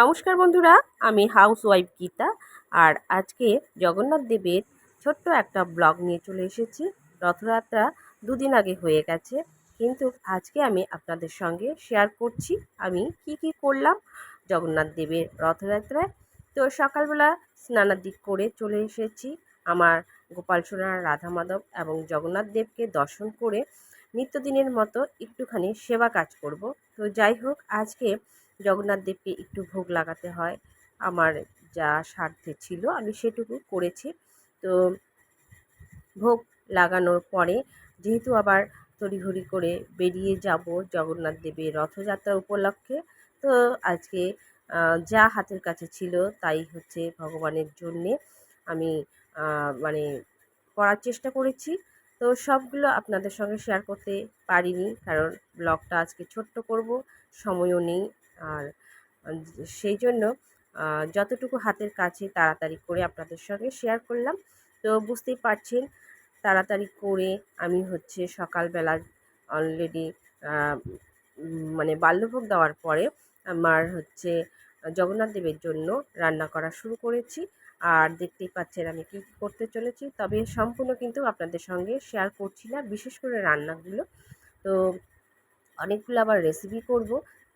নমস্কার বন্ধুরা, আমি হাউস ওয়াইফ গীতা আর আজকে জগন্নাথ দেবের ছোট্ট একটা ব্লগ নিয়ে চলে এসেছি। রথযাত্রা দুদিন আগে হয়ে গেছে, কিন্তু আজকে আমি আপনাদের সঙ্গে শেয়ার করছি আমি কি কি করলাম জগন্নাথ দেবের রথযাত্রায়। তো সকালবেলা স্নানাদি করে চলে এসেছি, আমার গোপাল সোনা, রাধা মাধব এবং জগন্নাথ দেবকে দর্শন করে নিত্যদিনের মতো একটুখানি সেবা কাজ করব। তো যাই হোক, আজকে জগন্নাথ দেবকে একটু ভোগ লাগাতে হয়। আমার যা সাধ্যে ছিল, আমি সেটুকু করেছি। তো ভোগ লাগানোর পরে যেহেতু আবার তড়িঘড়ি করে বেরিয়ে যাব জগন্নাথ দেবের রথযাত্রা উপলক্ষে, তো আজকে যা হাতের কাছে ছিল তাই হচ্ছে ভগবানের জন্যে আমি মানে করার চেষ্টা করেছি। তো সবগুলো আপনাদের সঙ্গে শেয়ার করতে পারিনি, কারণ ব্লগটা আজকে ছোট্ট করব, সময়ও নেই। আর সেই জন্য যতটুকু হাতের কাছে তাড়াতাড়ি করে আপনাদের সঙ্গে শেয়ার করলাম। তো বুঝতেই পারছেন, তাড়াতাড়ি করে আমি হচ্ছে সকালবেলা অলরেডি মানে বাল্যভোগ দেওয়ার পরে আমার হচ্ছে জগন্নাথ দেবের জন্য রান্না করা শুরু করেছি। আর দেখতেই পাচ্ছেন আমি কী করতে চলেছি। তবে সম্পূর্ণ কিন্তু আপনাদের সঙ্গে শেয়ার করছি না, বিশেষ করে রান্নাগুলো। তো অনেকগুলো আবার রেসিপি করব।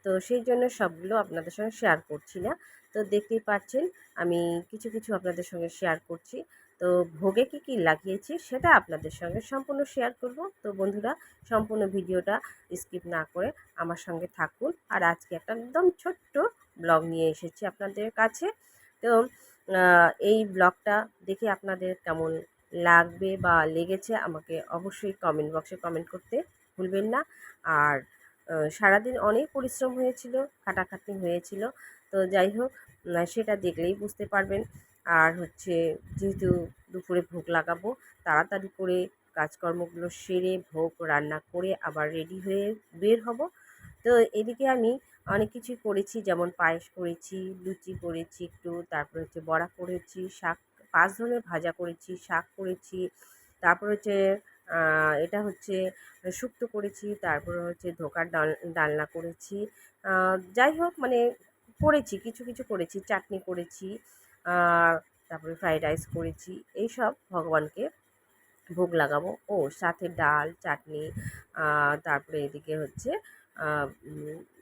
তো সেই জন্য সবগুলো আপনাদের সঙ্গে শেয়ার করছি না। তো দেখতেই পাচ্ছেন, আমি কিছু কিছু আপনাদের সঙ্গে শেয়ার করছি। তো ভোগে কী কী লাগিয়েছি সেটা আপনাদের সঙ্গে সম্পূর্ণ শেয়ার করব। তো বন্ধুরা, সম্পূর্ণ ভিডিওটা স্কিপ না করে আমার সঙ্গে থাকুন। আর আজকে একটা একদম ছোট্ট ব্লগ নিয়ে এসেছি আপনাদের কাছে। তো এই ব্লগটা দেখে আপনাদের কেমন লাগবে বা লেগেছে আমাকে অবশ্যই কমেন্ট বক্সে কমেন্ট করতে ভুলবেন না। আর সারাদিন অনেক পরিশ্রম হয়েছিল, খাটাখাটনি হয়েছিল। তো যাই হোক সেটা দেখলেই বুঝতে পারবেন। আর হচ্ছে যেহেতু দুপুরে ভোগ লাগাবো, তাড়াতাড়ি করে কাজকর্মগুলো সেরে, ভোগ রান্না করে আবার রেডি হয়ে বের হব। তো এদিকে আমি অনেক কিছুই করেছি, যেমন পায়েস করেছি, লুচি করেছি একটু, তারপর হচ্ছে বড়া করেছি, শাক, পাঁচ ধরনের ভাজা করেছি, শাক করেছি, তারপর হচ্ছে এটা হচ্ছে শুক্তো করেছি, তারপরে হচ্ছে ধোকার ডাল, ডালনা করেছি। যাই হোক মানে করেছি, কিছু কিছু করেছি। চাটনি করেছি তারপরে ফ্রাইড রাইস করেছি। এইসব ভগবানকে ভোগ লাগাবো। ও, সাথে ডাল, চাটনি তারপরে এদিকে হচ্ছে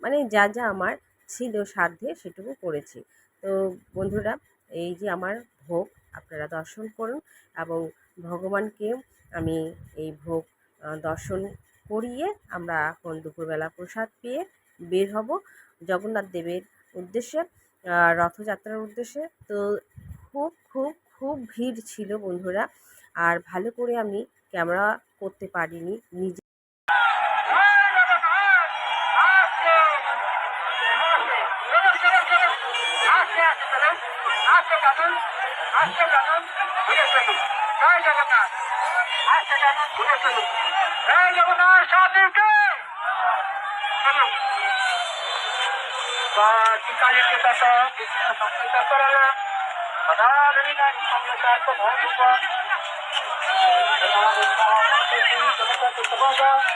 মানে যা যা আমার ছিল সাধ্যে সেটুকু করেছি। তো বন্ধুরা, এই যে আমার ভোগ, আপনারা দর্শন করুন এবং ভগবানকে আমি এই ভোগ দর্শন করিয়ে আমরা এখন দুপুরবেলা প্রসাদ পেয়ে বের হব জগন্নাথ দেবের উদ্দেশ্যে রথযাত্রার উদ্দেশ্যে তো খুব খুব খুব ভিড় ছিল বন্ধুরা আর ভালো করে আমি ক্যামেরা করতে পারিনি নিজে জয় জগন্নাথ ঘুরে চলুন। জয় জগন্নাথ, সাথীকে! চলুন। বা টিকালিক নেতা বিভিন্ন সংস্কৃত করাল সদাধরী নারী সংস্কার ভৌমিক জনতা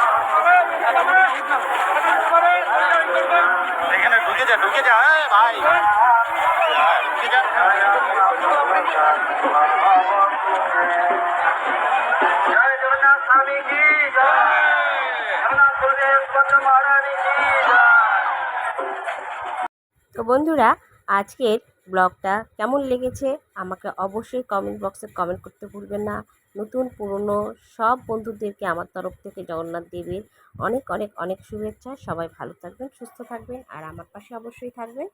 তো বন্ধুরা, আজকের ব্লগটা কেমন লেগেছে আমাকে অবশ্যই কমেন্ট বক্সে কমেন্ট করতে ভুলবেন না। নতুন, পুরনো সব বন্ধুদেরকে আমার তরফ থেকে জগন্নাথ দেবের অনেক অনেক অনেক শুভেচ্ছা। সবাই ভালো থাকবেন, সুস্থ থাকবেন, আর আমার পাশে অবশ্যই থাকবেন।